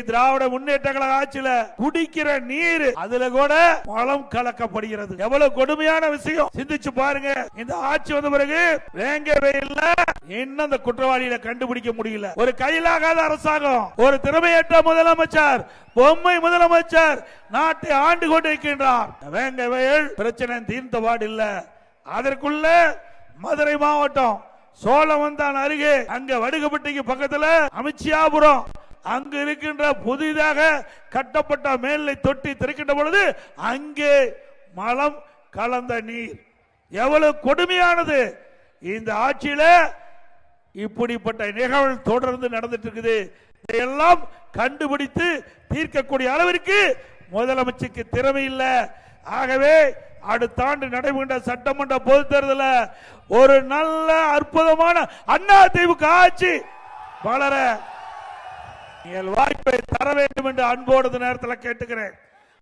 திராவிட முன்னேற்ற கழக ஆட்சியில குடிக்கிற நீர் அதுல கூட பழம் கலக்கப்படுகிறது. எவ்வளவு கொடுமையான விஷயம். சிந்திச்சு பாருங்க. இந்த ஆட்சி வந்த பிறகு வேங்க வெயில்ல இன்னும் அந்த குற்றவாளியில கண்டுபிடிக்க முடியல. ஒரு கையிலாகாத அரசாங்கம் ஒரு திறமையற்ற முதலமைச்சர் பொம்மை முதலமைச்சர் நாட்டை ஆண்டு கொண்டிருக்கின்றார். வேங்க வயல் பிரச்சனை தீர்ந்தபாடு இல்ல. அதற்குள்ள மதுரை மாவட்டம் சோழவந்தான் அருகே அங்க வடுகப்பட்டிக்கு பக்கத்துல அமிச்சியாபுரம் அங்கு இருக்கின்ற புதிதாக கட்டப்பட்ட மேல்நிலை தொட்டி திறக்கின்ற பொழுது அங்கே மலம் கலந்த நீர். எவ்வளவு கொடுமையானது. இந்த ஆட்சியில இப்படிப்பட்ட நிகழ்வு தொடர்ந்து நடந்துட்டு இருக்குது. இதையெல்லாம் கண்டுபிடித்து தீர்க்கக்கூடிய அளவிற்கு முதலமைச்சருக்கு திறமை இல்லை. ஆகவே அடுத்த ஆண்டு நடைபெற்ற சட்டமன்ற பொது தேர்தல ஒரு நல்ல அற்புதமான அண்ணா திமுக ஆட்சி வளர நீங்கள் வாய்ப்பை தர வேண்டும் என்று அன்போடு நேரத்தில் கேட்டுக்கிறேன்.